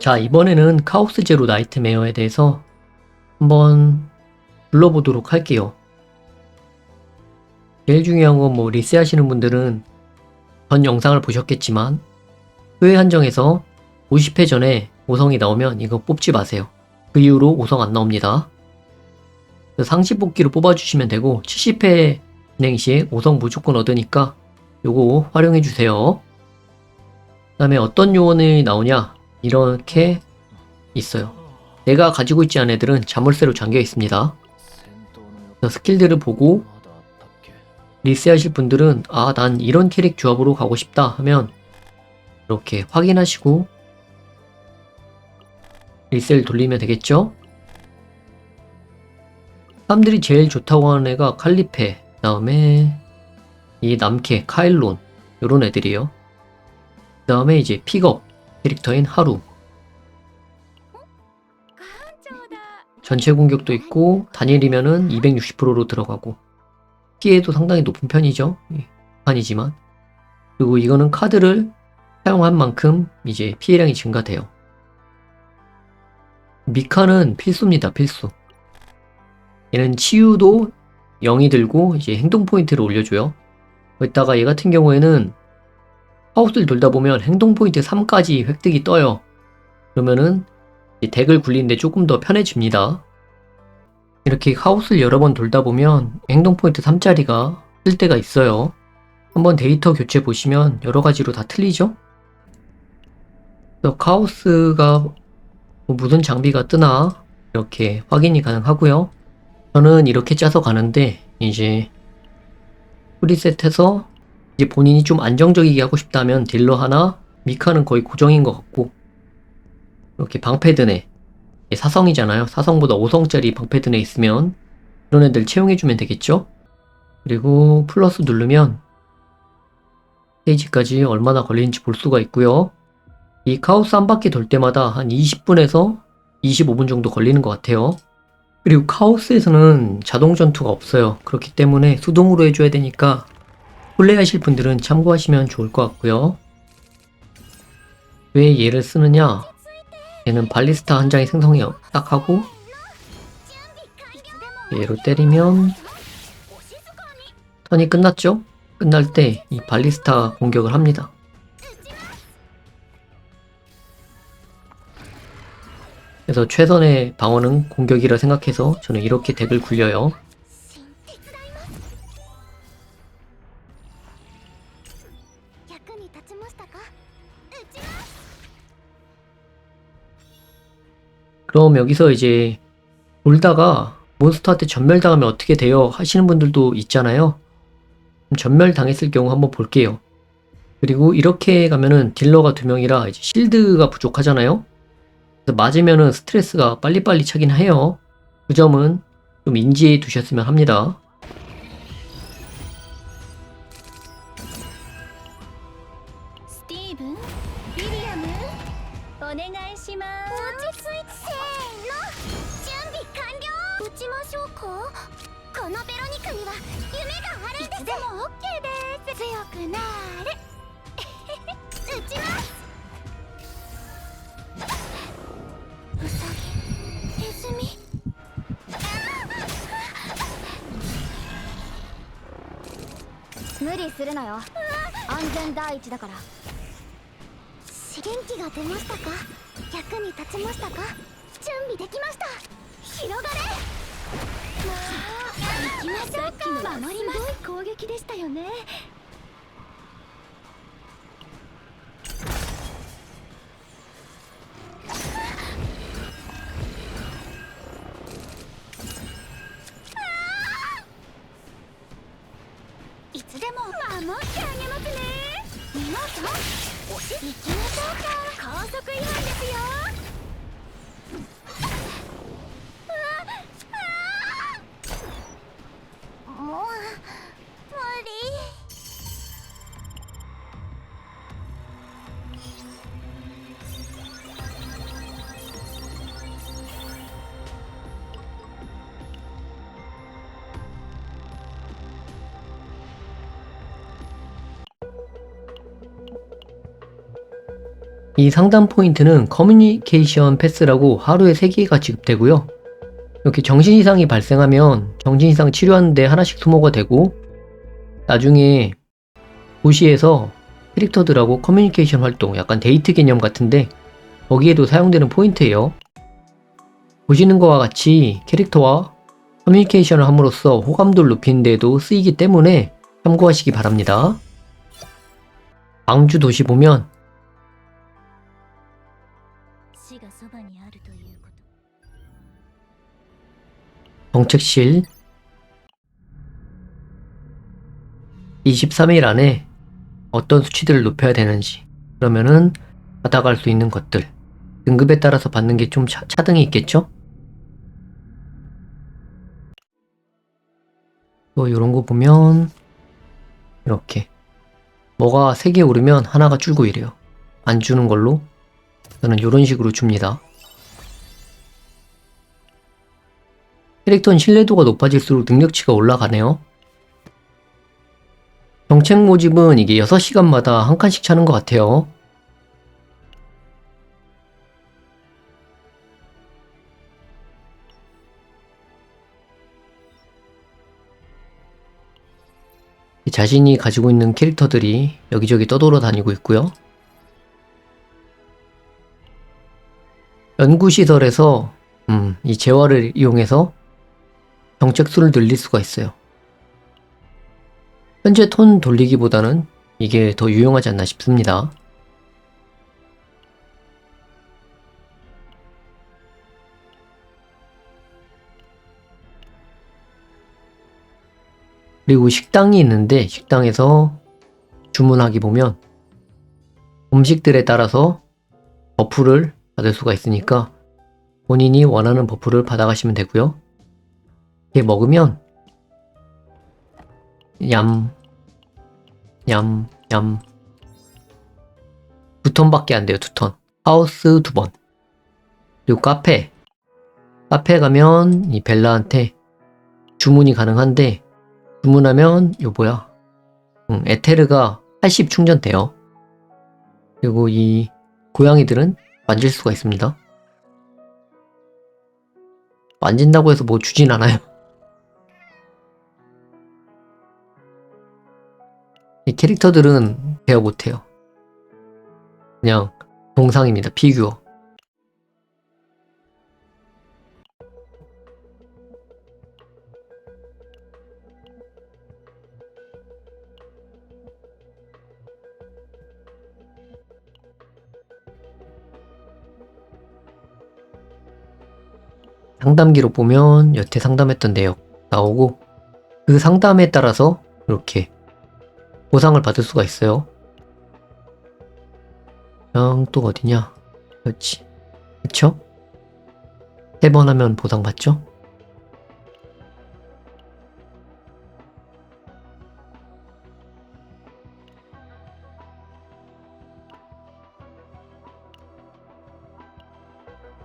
자, 이번에는 카오스 제로 나이트메어에 대해서 한번 불러보도록 할게요. 제일 중요한 건 뭐 리세 하시는 분들은 전 영상을 보셨겠지만 회회 한정에서 50회 전에 5성이 나오면 이거 뽑지 마세요. 그 이후로 5성 안 나옵니다. 상시 뽑기로 뽑아주시면 되고 70회 진행 시에 5성 무조건 얻으니까 요거 활용해 주세요. 그 다음에 어떤 요원이 나오냐 이렇게 있어요. 내가 가지고 있지 않은 애들은 자물쇠로 잠겨 있습니다. 스킬들을 보고 리스하실 분들은 아 난 이런 캐릭 조합으로 가고 싶다 하면 이렇게 확인하시고 리셀 돌리면 되겠죠? 사람들이 제일 좋다고 하는 애가 칼리페 그 다음에 이 남캐 카일론 요런 애들이에요 그 다음에 이제 픽업 캐릭터인 하루. 전체 공격도 있고 단일이면은 260%로 들어가고. 피해도 상당히 높은 편이죠. 예, 판이지만. 그리고 이거는 카드를 사용한 만큼 이제 피해량이 증가돼요. 미카는 필수입니다 필수. 얘는 치유도 0이 들고 이제 행동 포인트를 올려줘요. 거기다가 얘 같은 경우에는 하우스를 돌다 보면 행동 포인트 3까지 획득이 떠요. 그러면은 이제 덱을 굴리는데 조금 더 편해집니다. 이렇게 하우스를 여러 번 돌다 보면 행동 포인트 3짜리가 뜰 때가 있어요. 한번 데이터 교체 보시면 여러 가지로 다 틀리죠? 그래서 카오스가 뭐 무슨 장비가 뜨나 이렇게 확인이 가능하고요. 저는 이렇게 짜서 가는데 이제 프리셋해서 이제 본인이 좀 안정적이게 하고 싶다면 딜러 하나, 미카는 거의 고정인 것 같고 이렇게 방패드네 사성이잖아요. 사성보다 5성짜리 방패드네 있으면 그런 애들 채용해주면 되겠죠? 그리고 플러스 누르면 스테이지까지 얼마나 걸리는지 볼 수가 있고요. 이 카오스 한 바퀴 돌 때마다 한 20분에서 25분 정도 걸리는 것 같아요. 그리고 카오스에서는 자동 전투가 없어요. 그렇기 때문에 수동으로 해줘야 되니까 플레이하실 분들은 참고하시면 좋을 것 같고요. 왜 얘를 쓰느냐? 얘는 발리스타 한 장이 생성해요. 딱 하고 얘로 때리면 턴이 끝났죠? 끝날 때 이 발리스타 공격을 합니다. 그래서 최선의 방어는 공격이라 생각해서 저는 이렇게 덱을 굴려요. 그럼 여기서 이제 놀다가 몬스터한테 전멸당하면 어떻게 돼요? 하시는 분들도 있잖아요. 전멸당했을 경우 한번 볼게요. 그리고 이렇게 가면은 딜러가 두 명이라 이제 실드가 부족하잖아요. 그래서 맞으면은 스트레스가 빨리빨리 차긴 해요. 그 점은 좀 인지해 두셨으면 합니다. 스티븐, 미리암은, 오네가이시마. ちましょうか。このベロニカには夢があるんです。でも OK です。強くなーれ。撃ちます。ウサギネズミ。無理するなよ。安全第一だから。元気が出ましたか？役に立ちましたか？準備できました。広がれまあ行きましょうか。守りますすごい攻撃でしたよね。いつでも守ってあげますね。皆さん行きましょうか。高速違反ですよ。 이 상담 포인트는 커뮤니케이션 패스라고 하루에 3개가 지급되고요. 이렇게 정신 이상이 발생하면 정신 이상 치료하는데 하나씩 소모가 되고 나중에 도시에서 캐릭터들하고 커뮤니케이션 활동, 약간 데이트 개념 같은데 거기에도 사용되는 포인트예요. 보시는 것과 같이 캐릭터와 커뮤니케이션을 함으로써 호감도를 높이는 데에도 쓰이기 때문에 참고하시기 바랍니다. 광주 도시 보면 정책실. 23일 안에 어떤 수치들을 높여야 되는지 그러면은 받아갈 수 있는 것들. 등급에 따라서 받는 게 좀 차등이 있겠죠? 또 이런 거 보면 이렇게 뭐가 3개 오르면 하나가 줄고 이래요. 안 주는 걸로 저는 이런 식으로 줍니다 캐릭터는 신뢰도가 높아질수록 능력치가 올라가네요. 정책 모집은 이게 6시간마다 한 칸씩 차는 것 같아요. 자신이 가지고 있는 캐릭터들이 여기저기 떠돌아 다니고 있고요. 연구시설에서 음, 이 재화를 이용해서 정책 수를 늘릴 수가 있어요. 현재 톤 돌리기보다는 이게 더 유용하지 않나 싶습니다. 그리고 식당이 있는데 식당에서 주문하기 보면 음식들에 따라서 버프를 받을 수가 있으니까 본인이 원하는 버프를 받아가시면 되고요. 이렇게 먹으면 얌, 얌, 얌. 두 턴밖에 안 돼요, 두 턴. 하우스 두 번. 그리고 카페. 카페 가면 이 벨라한테 주문이 가능한데, 주문하면, 요 뭐야. 응, 에테르가 80 충전돼요. 그리고 이 고양이들은 만질 수가 있습니다. 만진다고 해서 뭐 주진 않아요. 이 캐릭터들은 대화 못해요. 그냥 동상입니다. 피규어. 상담기로 보면 여태 상담했던 내용 나오고 그 상담에 따라서 이렇게 보상을 받을 수가 있어요. 그냥 또 어디냐? 그렇지. 그쵸? 세 번 하면 보상 받죠?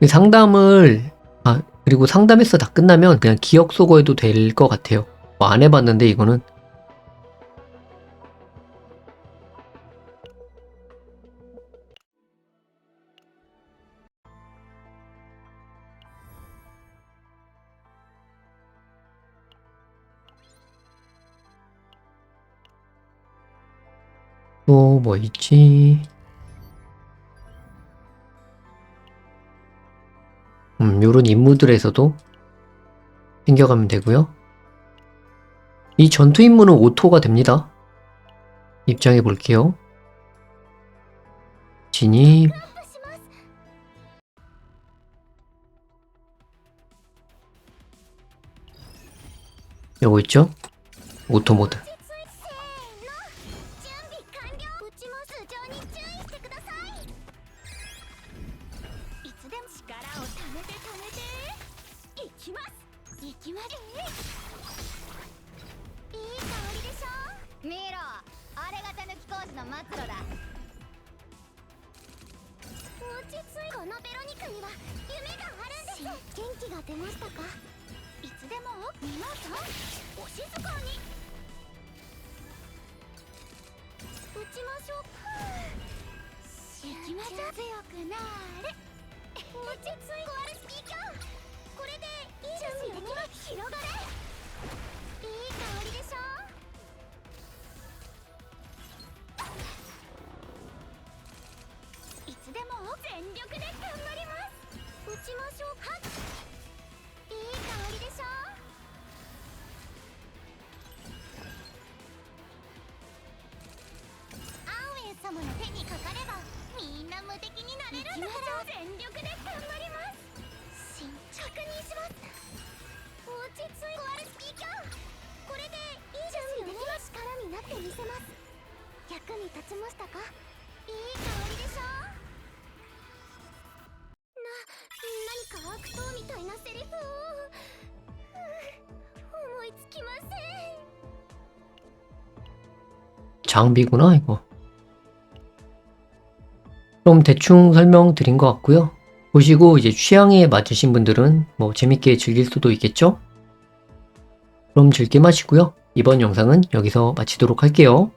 이 상담을 아 그리고 상담에서 다 끝나면 그냥 기억 소거해도 될 것 같아요. 뭐 안 해봤는데 이거는 또 뭐 있지? 음, 요런 임무들에서도 챙겨가면 되고요. 이 전투 임무는 오토가 됩니다. 입장해 볼게요. 진입. 요거 있죠? 오토 모드. 夢があるんです。元気が出ましたか？いつでも皆さんお静かに。打ちましょうか。行きましょう。強くなーれ。落ち着い壊れスピーカーこれでいいですよね。広がれ。いい香りでしちましょうかいい香りでしょアンウェイ様の手にかかればみんな無敵になれるんだから全力で頑張ります慎重にします落ち着い壊れスピーカーこれでいいですよね力になってみせます役に立ちましたかいい香りでしょ 悪党みたいなセリフをふう思いつきません 장비구나 이거. 그럼 대충 설명드린 것 같고요. 보시고 이제 취향에 맞으신 분들은 뭐 재밌게 즐길 수도 있겠죠? 그럼 즐겨 마시고요. 이번 영상은 여기서 마치도록 할게요.